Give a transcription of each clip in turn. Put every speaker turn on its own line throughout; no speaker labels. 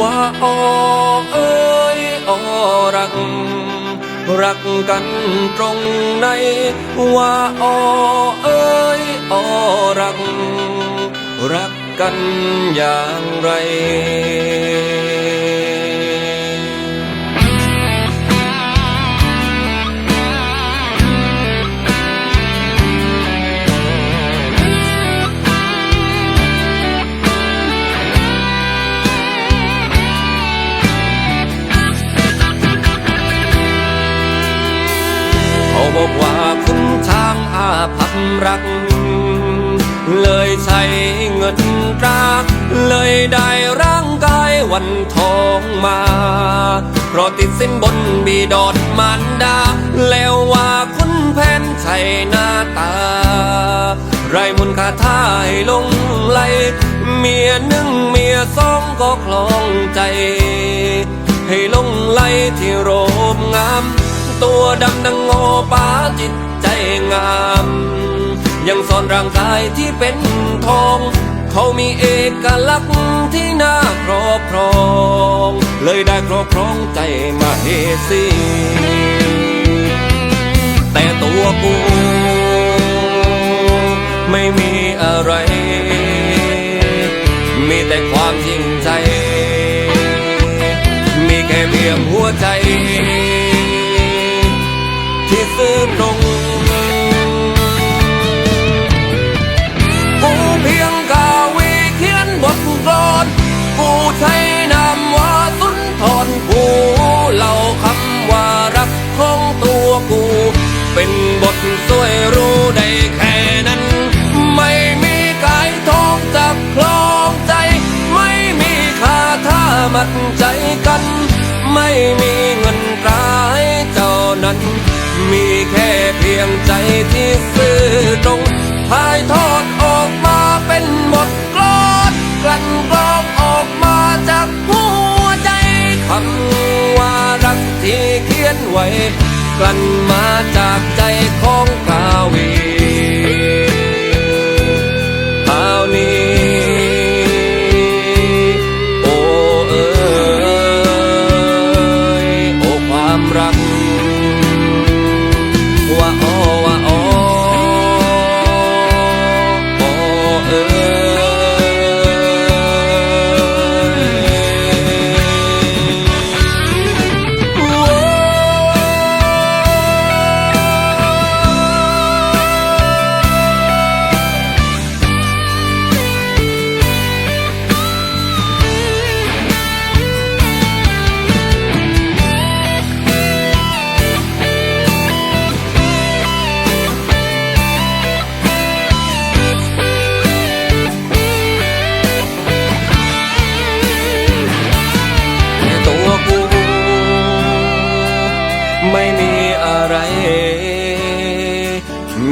ว่าออเอ้ยออรัก รักกันตรงไหน ว่าออเอ้ยออรัก รักกันอย่างไร บอกว่าคุณช้างอาภัพรัก เลยใช้เงินตราเลยได้ร่างกายวันทองมา เพราะติดสินบนบีดอดมารดา แล้วว่าคุณแผนใช่หน้าตา ไรมุนคาท่ายลงไหลเมียหนึ่งเมียสองก็คลองใจ ให้ลงไหลที่โรมงาม ตัวดำดังโงอป้าจิตใจงาม ยังซ่อนร่างกายที่เป็นทอง เขามีเอกลักษณ์ที่น่าครอบครอง เลยได้ครอบครองใจมาเฮสีแต่ตัวกูไม่มีอะไร มีแต่ความจริงใจ มีแค่เพียงหัวใจ เป็นบทสวยรู้ได้แค่นั้น ไม่มีกายทองจับคลองใจ ไม่มีคาท่ามัดใจกัน ไม่มีเงินตราให้เจ้านั้น มีแค่เพียงใจที่ซื่อตรงถ่ายทอดออกมาเป็นบทกลอนกลั่นกรองออกมาจากหัวใจคำว่ารักที่เขียนไว้ กลั่นมาจากใจของกาวี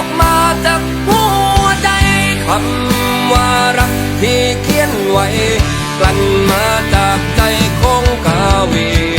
ออกมาจากหัวใจคำว่ารักที่เขียนไว้ กลั่นมาจากใจคงกาวี